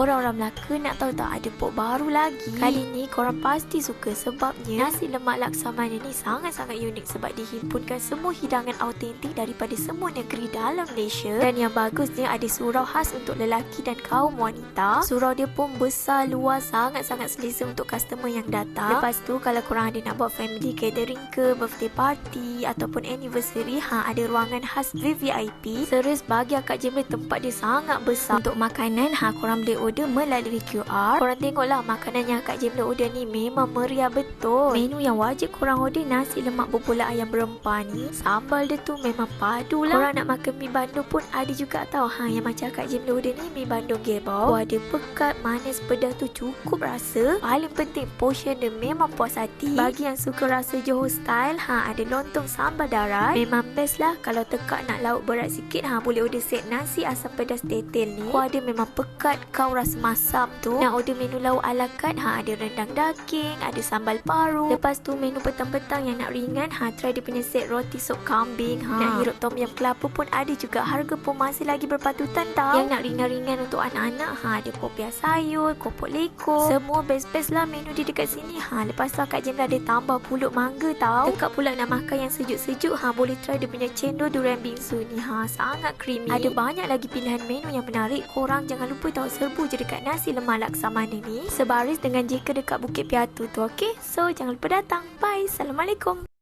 Orang-orang Melaka nak tahu tak ada pok baru lagi. Kali ni korang pasti suka sebabnya nasi lemak laksamana ni sangat-sangat unik sebab dihimpunkan semua hidangan autentik daripada semua negeri dalam Malaysia. Dan yang bagusnya ada surau khas untuk lelaki dan kaum wanita. Surau dia pun besar, luas, sangat-sangat selesa untuk customer yang datang. Lepas tu kalau korang ada nak buat family gathering ke, birthday party ataupun anniversary, ha ada ruangan khas VVIP. Serius bagi akak Jember tempat dia sangat besar. Untuk makanan, ha korang boleh order melalui QR. Korang tengoklah makanan yang akak Jember order ni memang meriah betul. Menu yang wajib korang order nasi lemak berpulak ayam berempah ni. Sambal dia tu memang padu lah. Korang nak makan mi bandung pun ada juga tau. Ha yang macam akak Jember order ni mi bandung gebau. Kuah dia pekat, manis, pedas tu cukup rasa. Paling penting portion dia memang puas hati. Bagi yang suka rasa Johor style, ha ada lontong sambal darat. Memang best lah kalau tekak nak lauk berat sikit ha boleh order set nasi asam pedas tetel ni. Kuah dia memang pekat kau rasa masam tu. Nak order menu lauk ala carte ha ada rendang daging, ada sambal paru. Lepas tu menu petang-petang yang nak ringan ha try dia punya set roti sop kambing ha. Nak hirup tom yam kelapa pun ada juga. Harga pun masih lagi berpatutan tau. Yang nak ringan-ringan untuk anak-anak ha ada popiah sayur, kopok leko. Semua best-best lah menu di dekat sini ha. Lepas tu Kak Jem ada tambah pulut mangga tau. Tekak pula nak makan yang sejuk-sejuk ha boleh try dia punya cendol durian bingsu ni ha. Sangat creamy. Ada banyak lagi pilihan menu yang menarik. Korang jangan lupa tahu serbu je dekat nasi lemak laksamana ni. Sebaris dengan jika dekat Bukit Piatu tu okey. So jangan lupa datang. Bye. Assalamualaikum.